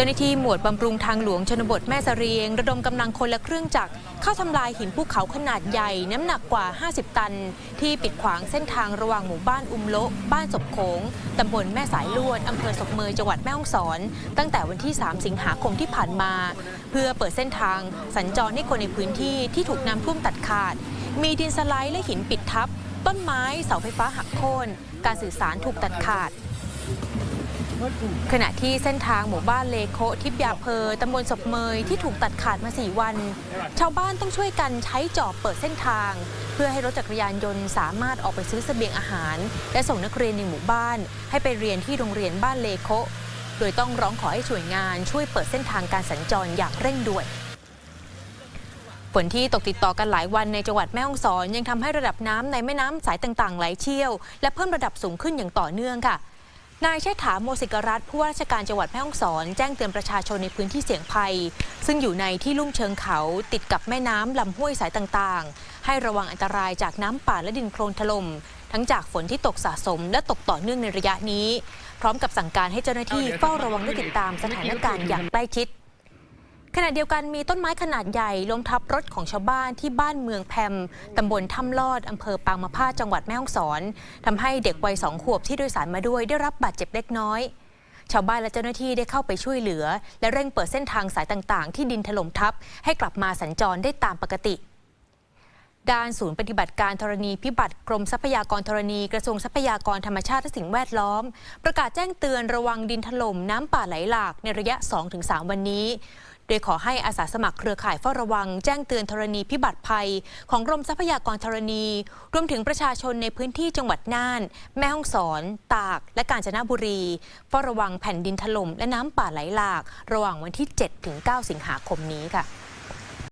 จ้าหน้าที่หมวดบำรุงทางหลวงชนบทแม่สะเรียง ระดมกำลังคนและเครื่องจักรเข้าทำลายหินภูเขาขนาดใหญ่น้ำหนักกว่า 50 ตัน ที่ปิดขวางเส้นทางระหว่างหมู่บ้านอุมโละบ้านศพโขงตำบลแม่สายลวดอำเภอศพเมยจังหวัดแม่ฮ่องสอน ตั้งแต่วันที่ 3 สิงหาคมที่ผ่านมา เพื่อเปิดเส้นทางสัญจรให้คนในพื้นที่ที่ถูกน้ำท่วมตัดขาด มีดินสไลด์และหินปิดทับ ต้นไม้เสาไฟฟ้าหักโค่นการสื่อสารถูกตัดขาด ขณะที่เส้นทางหมู่บ้านเลโคทิพยาเพอตำบลศพเมยที่ถูกตัดขาดมา 4 วัน ชาวบ้านต้องช่วยกันใช้จอบเปิดเส้นทาง เพื่อให้รถจักรยานยนต์สามารถออกไปซื้อเสบียงอาหาร และส่งนักเรียนในหมู่บ้าน ให้ไปเรียนที่โรงเรียนบ้านเลโคโดยต้องร้องขอให้ช่วยงานช่วยเปิดเส้นทางการสัญจรอย่างเร่งด่วนฝนที่ตกติดต่อกันหลายวันในจังหวัดแม่ฮ่องสอนยังทำให้ระดับน้ำในแม่น้ำสายต่างๆ ไหลเชี่ยว และเพิ่มระดับสูงขึ้นอย่างต่อเนื่องค่ะ นายเชษฐาโมสิกรัตผู้ว่าราชการจังหวัดแม่ฮ่องสอน แจ้งเตือนประชาชนในพื้นที่เสี่ยงภัย ซึ่งอยู่ในที่ลุ่มเชิงเขาติดกับแม่น้ำลำห้วยสายต่างๆ ให้ระวังอันตรายจากน้ำป่าและดินโคลนถล่มทั้งจากฝนที่ตกสะสมและตกต่อเนื่องในระยะนี้ พร้อมกับสั่งการให้เจ้าหน้าที่เฝ้าระวังและติดตามสถานการณ์อย่างใกล้ชิด ขณะเดียวกันมีต้นไม้ขนาดใหญ่ล้มทับรถของชาวบ้านที่บ้านเมืองแพมตำบลถ้ำลอดอำเภอปางมะพร้าจังหวัดแม่ฮ่องสอนทำให้เด็กวัยสองขวบที่โดยสารมาด้วยได้รับบาดเจ็บเล็กน้อยชาวบ้านและเจ้าหน้าที่ได้เข้าไปช่วยเหลือ และเร่งเปิดเส้นทางสายต่างๆ ที่ดินถล่มทับ ให้กลับมาสัญจรได้ตามปกติ ด้านศูนย์ปฏิบัติการธรณีพิบัติกรมทรัพยากรธรณีกระทรวงทรัพยากรธรรมชาติและสิ่งแวดล้อม ประกาศแจ้งเตือนระวังดินถล่มน้ำป่าไหลหลากในระยะ 2-3 วันนี้ โดยขอให้อาสาสมัครเครือข่ายเฝ้าระวัง แจ้งเตือนธรณีพิบัติภัย ของกรมทรัพยากรธรณี รวมถึงประชาชนในพื้นที่จังหวัดน่าน แม่ฮ่องสอน ตาก และกาญจนบุรีเฝ้าระวังแผ่นดินถล่มและน้ำป่าไหลหลาก ระหว่างวันที่ 7-9 สิงหาคมนี้ค่ะ